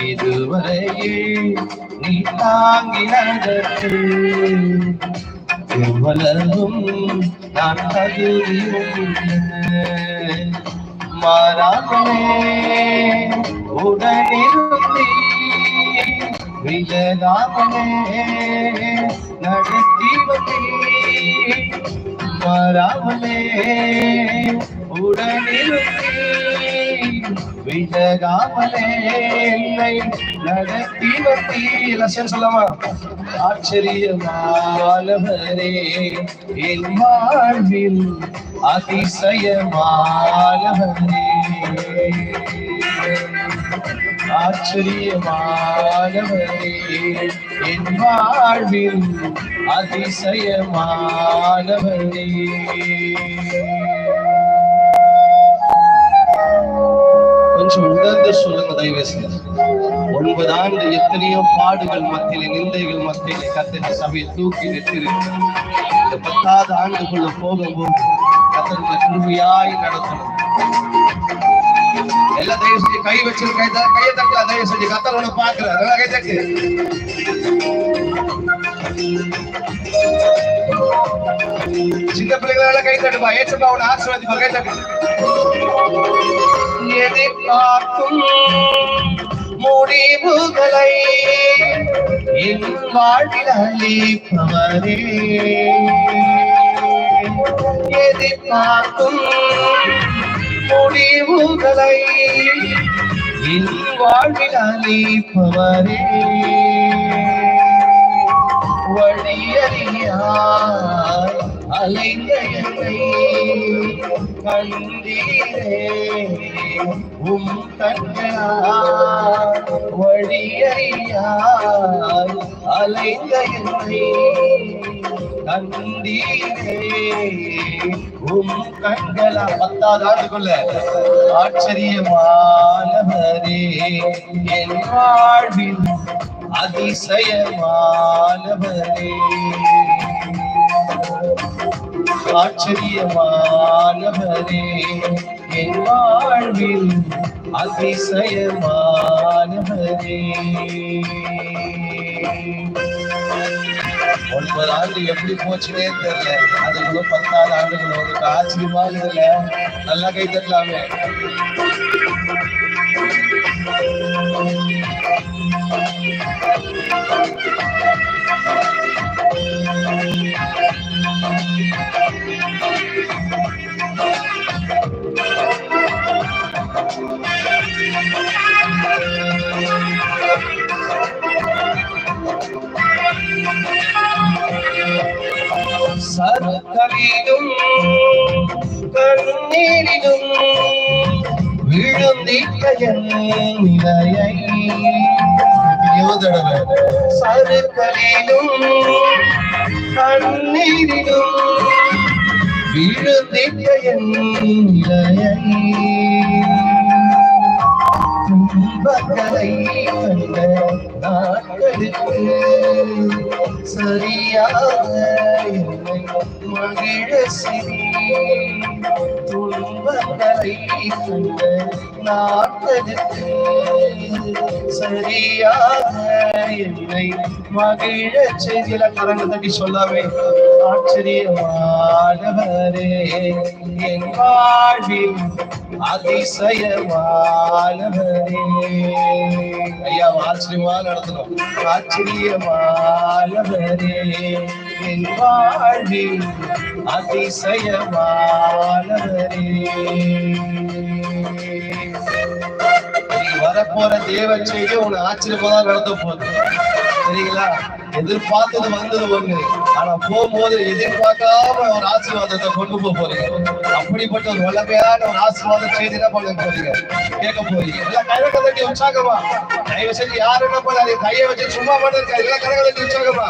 இதுவரையில் நீ தாங்கினதற்கு எவ்வளவும் நான் தகுதியுள்ள மாறாமலே உடனிருந்தி விலகாமலே நடத்தி வந்தே மாறாமலே உடனிருந்தே விலகாமலே என்னை நடத்தி வந்தே லட்சம் சொல்லமா ஆச்சரியமானவரே என் வாழ்வில் அதிசயமானவரே. ஆச்சரியமானவரே என் வாழ்வில் அதிசயமானவரே. கொஞ்சம் உணர்ந்து சொல்லுங்க தயவு செய்து ஒன்பது ஆண்டு எத்தனையோ பாடுகள் மத்தியில நிந்தைகள் மத்தியில கத்தனை சபையை தூக்கி நிறுத்திருக்கு இந்த பத்தாவது ஆண்டுக்குள்ள போகும்போது கத்தருடைய கிருமியாய் நடத்தணும். எல்லா தயவு செஞ்சு கை வச்சு கை த- கையை தட்டலாம் தயவு செஞ்சு கத்தர் ஒண்ணு பாக்குற கை தட்டு. சின்ன பிள்ளைகளெல்லாம் கை தட்டுப்பா. ஏற்றுப்பா அவனை ஆசீர்வதிப்பா கை தட்டு. எதிர்பார்க்கும் முடிவுகளை என் வாழ்வில் அளிப்பவரே எதிர்பார்க்கும் முடிவுகளை என் வாழ்வில் அளிப்பவரே வழியறியாய் அலைந்த என்னை கண்டீரே. உம் கண்களால் வழியறியாய் அலைந்த என்னை கண்டீரே. உம் கண்களா பத்தாவது ஆண்டுக்குள்ள ஆச்சரியமானவரே. என் வாழ்வின் அதிசயமானவரே. ஆச்சரியமானவரே என் வாழ்வில் அதிசயமானவரே. ஒன்பது ஆண்டு எப்படி போச்சுனே தெரியல. அதுக்குள்ள பத்தாறு ஆண்டுகள் உங்களுக்கு ஆச்சரியமா இருக்குல்ல நல்லா கை தட்டலாமே. സർക്കലിലും കണ്ണീരിലും സർക്കലിലും കണ്ണീരിലും വീഴുന്നിട്ടയൻ നിലയായി தடவை வந்த நாட்களுக்கு சரியாக என்னை மகிழ சிறி துன்பங்களை வந்த நாட்களுக்கு சரியாக என்னை மகிழ செய்தில கரங்க தட்டி சொல்லாமே. ஆச்சரியமானவரே என் வாழ்வில் அதிசயமானவரே. ஐயா ஆச்சரியமா நடத்தணும் ஆச்சரியமானவரே என் வாழ்வில் அதிசயமானவரே. வரப்போற தேவ செய்தி உன்னை ஆச்சரியமா தான் நடத்த போகுது. சரிங்களா? எதிர்பார்த்தது வந்தது ஒண்ணு. ஆனா போகும்போது எதிர்பார்க்காம ஒரு ஆசீர்வாதத்தை கொண்டு போக போறீங்க. அப்படிப்பட்ட ஒரு வல்லமையான ஒரு ஆசீர்வாத செய்தி என்ன பண்ண போறீங்க? கேட்க போறீங்க. எல்லாம் கரகத்தை தட்டி உற்சாகமா. தயவு செஞ்சு யாரும் என்ன பண்ணாரு கையை வச்சு சும்மா பண்ணிருக்காரு எல்லாம் கரகத்தை உற்சாகமா.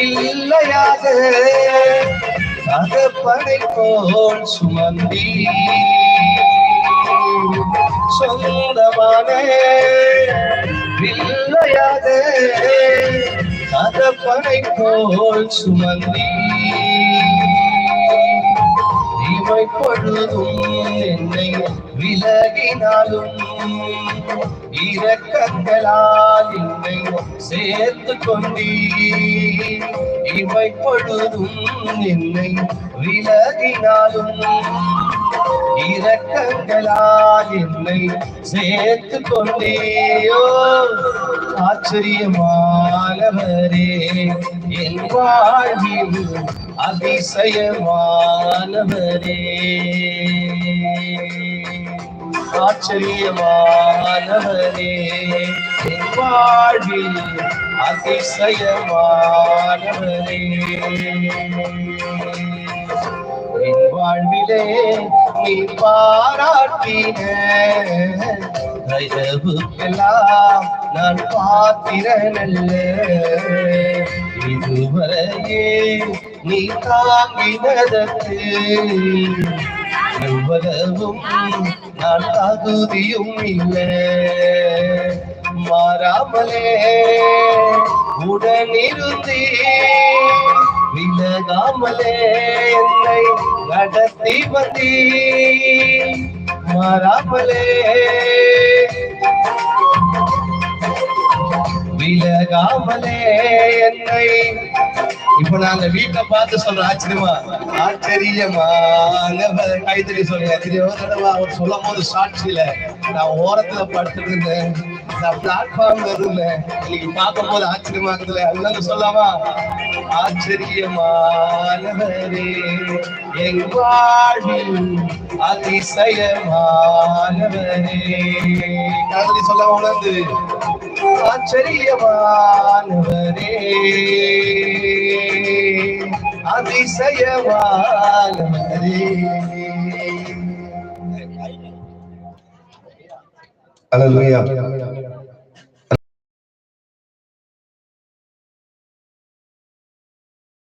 இல்லையாக. தகப்பனை போல் சுமந்தி. சொந்தமான இல்லையாக. தகப்பனை போல் சுமந்தி. இவை பொழுதும் என்னை விலகினாலும் இரக்கங்களால் என்னை ஏத்துக்கொண்டீ இவை பொழுதும் என்னை விலகினாலும் இரக்கங்களால் என்னை சேர்த்து கொண்டேயோ ஆச்சரியமானவரே என் வாழ்வில் அதிசயமானவரே. ஆச்சரியமானவரே. வாழ்வில் அதிசயமானவரே. என் வாழ்விலே நீ பாராட்டின தயவுக்கெல்லாம் நான் பாத்திரனல்ல இதுவரையே நீ தாங்கினதற்கு எவ்வளவும் நான் தகுதியும் இல்லை. மாறாமலே. உடனிருந்தி விலகாமலே என்னை நடத்தி வந்தீ மாறாமலே. விலகாமலே என்னை. இப்ப நான் அந்த வீட்டை பார்த்து சொல்ற ஆச்சரியமா ஆச்சரியமானவர். காயத்ரி சொல்லுங்க அவர் சொல்லும் போது சாட்சியில நான் ஓரத்துல படுத்துட்டு இருந்தேன் பிளாட்ஃபார்ம் பிளாட்ஃபார்ம்ல இன்னைக்கு பார்க்கும் போது ஆச்சரியமா இருக்குதுல அதனால சொல்லாமா ஆச்சரியமானவரே என் வாழ்வில் அதிசயமானவரே. கைத்தறி சொல்லாம உணர்ந்து ஆச்சரியமானவரே. அதிசயமானவரே. அலலுயா